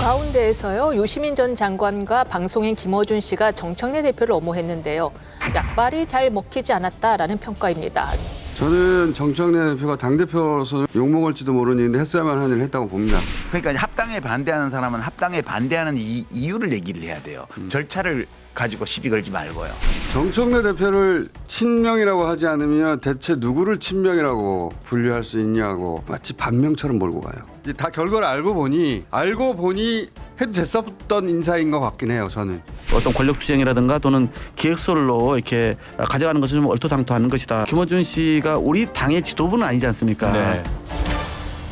가운데에서요 유시민 전 장관과 방송인 김어준 씨가 정청래 대표를 엄호했는데요 약발이 잘 먹히지 않았다라는 평가입니다. 저는 정청래 대표가 당대표로서 욕먹을지도 모르는 일인데 했어야만 하는 일을 했다고 봅니다. 그러니까 합 당에 반대하는 사람은 합당에 반대하는 이, 이유를 얘기를 해야 돼요. 절차를 가지고 시비 걸지 말고요. 정청래 대표를 친명이라고 하지 않으면 대체 누구를 친명이라고 분류할 수 있냐고 마치 반명처럼 몰고 가요. 이제 다 결과를 알고 보니 알고 보니 해도 됐었던 인사인 것 같긴 해요. 저는. 어떤 권력투쟁이라든가 또는 기획설로 이렇게 가져가는 것을 좀 얼토당토하는 것이다. 김어준 씨가 우리 당의 지도부는 아니지 않습니까? 네.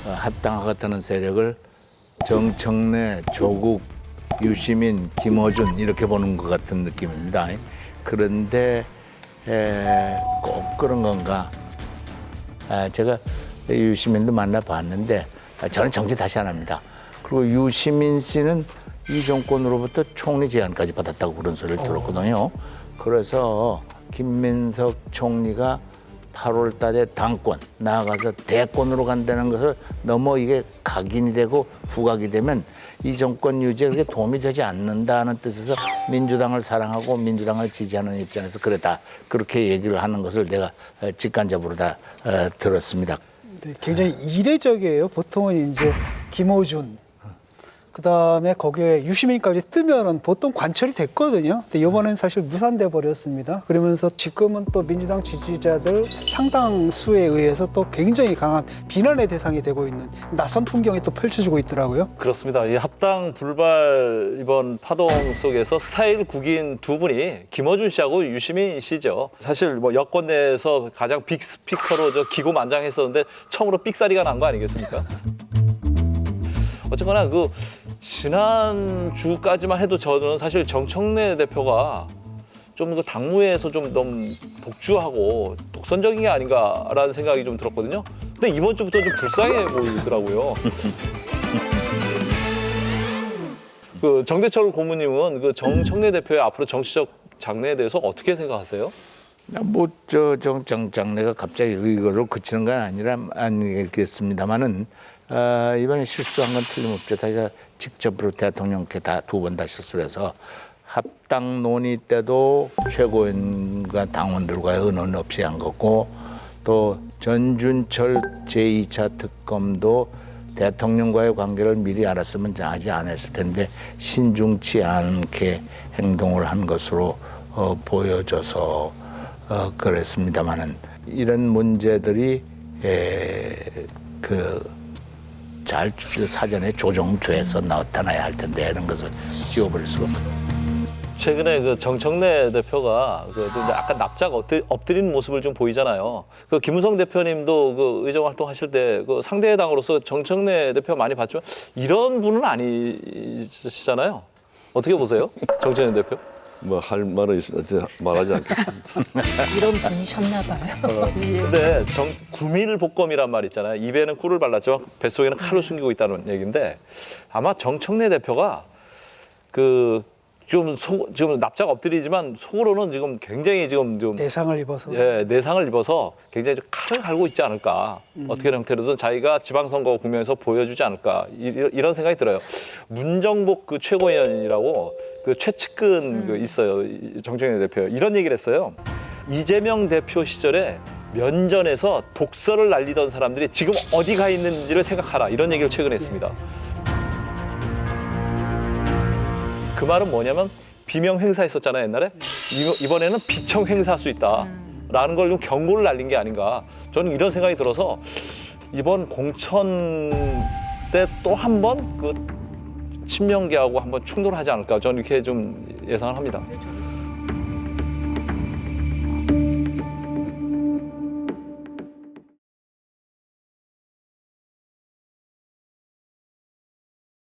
어, 합당하겠다는 세력을 정청래, 조국, 유시민, 김어준 이렇게 보는 것 같은 느낌입니다. 그런데 에, 꼭 그런 건가? 아, 제가 유시민도 만나봤는데 아, 저는 정치 다시 안 합니다. 그리고 유시민 씨는 이 정권으로부터 총리 제안까지 받았다고 그런 소리를 들었거든요. 그래서 김민석 총리가 8월 달에 당권 나아가서 대권으로 간다는 것을 너무 이게 각인이 되고 부각이 되면 이 정권 유지에 그렇게 도움이 되지 않는다는 뜻에서 민주당을 사랑하고 민주당을 지지하는 입장에서 그랬다 그렇게 얘기를 하는 것을 내가 어, 직간접으로 다 어, 들었습니다. 네, 굉장히 이례적이에요. 보통은 이제 김호준, 그 다음에 거기에 유시민까지 뜨면은 보통 관철이 됐거든요. 근데 이번엔 사실 무산돼 버렸습니다. 그러면서 지금은 또 민주당 지지자들 상당수에 의해서 또 굉장히 강한 비난의 대상이 되고 있는 낯선 풍경이 또 펼쳐지고 있더라고요. 그렇습니다. 이 합당 불발 이번 파동 속에서 스타일 국인 두 분이 김어준 씨하고 유시민 씨죠. 사실 뭐 여권 내에서 가장 빅 스피커로 저 기고만장했었는데 처음으로 삑사리가 난 거 아니겠습니까? 어쨌거나 그 지난 주까지만 해도 저는 사실 정청래 대표가 좀 그 당무에서 좀 너무 독주하고 독선적인 게 아닌가라는 생각이 좀 들었거든요. 근데 이번 주부터 좀 불쌍해 보이더라고요. 그 정대철 고모님은 그 정청래 대표의 앞으로 정치적 장래에 대해서 어떻게 생각하세요? 뭐저 정장장내가 갑자기 의거로 그치는 건 아니라 아니겠습니다만은 어, 이번에 실수한 건 틀림없죠. 자기가 직접으로 대통령께 다 두 번다 실수를 해서 합당 논의 때도 최고위원과 당원들과의 의논 없이 한 거고 또 전준철 제2차 특검도 대통령과의 관계를 미리 알았으면 하지 않았을 텐데 신중치 않게 행동을 한 것으로 어, 보여져서 어, 그랬습니다마는 이런 문제들이 에, 그 잘 사전에 조정돼서 나타나야 할 텐데 이런 것을 지워버릴 수가 없고. 최근에 그 정청래 대표가 그좀 약간 납작 엎드- 엎드리는 모습을 좀 보이잖아요. 그 김우성 대표님도 그 의정 활동하실 때 그 상대 당으로서 정청래 대표 많이 봤지만 이런 분은 아니시잖아요. 어떻게 보세요, 정청래 대표? 뭐 할 말은. 제가 말하지 않겠습니다. 이런 분이셨나 봐요. 예. 근데 정, 구밀 복검이란 말 있잖아요. 입에는 꿀을 발랐지만 뱃속에는 칼을 숨기고 있다는 얘기인데 아마 정청래 대표가 그 좀 속, 지금 납작 엎드리지만 속으로는 지금 굉장히 지금 좀 대상을 입어서 예, 내상을 입어서 굉장히 좀 칼을 갈고 있지 않을까. 어떻게 형태로든 자기가 지방선거 국면에서 보여주지 않을까. 이, 이런 생각이 들어요. 문정복 그 최고위원이라고 그 최측근 그 있어요. 이 정청래 대표. 이런 얘기를 했어요. 이재명 대표 시절에 면전에서 독서를 날리던 사람들이 지금 어디 가 있는지를 생각하라. 이런 얘기를 최근에 했습니다. 그 말은 뭐냐면 비명 행사 했었잖아요 옛날에. 이- 이번 에는 비청 행사할 수 있다라는 걸 좀 경고를 날린 게 아닌가. 저는 이런 생각이 들어서 이번 공천 때 또 한 번 그 친명계하고 한번 충돌하지 않을까. 저는 이렇게 좀 예상을 합니다. 저는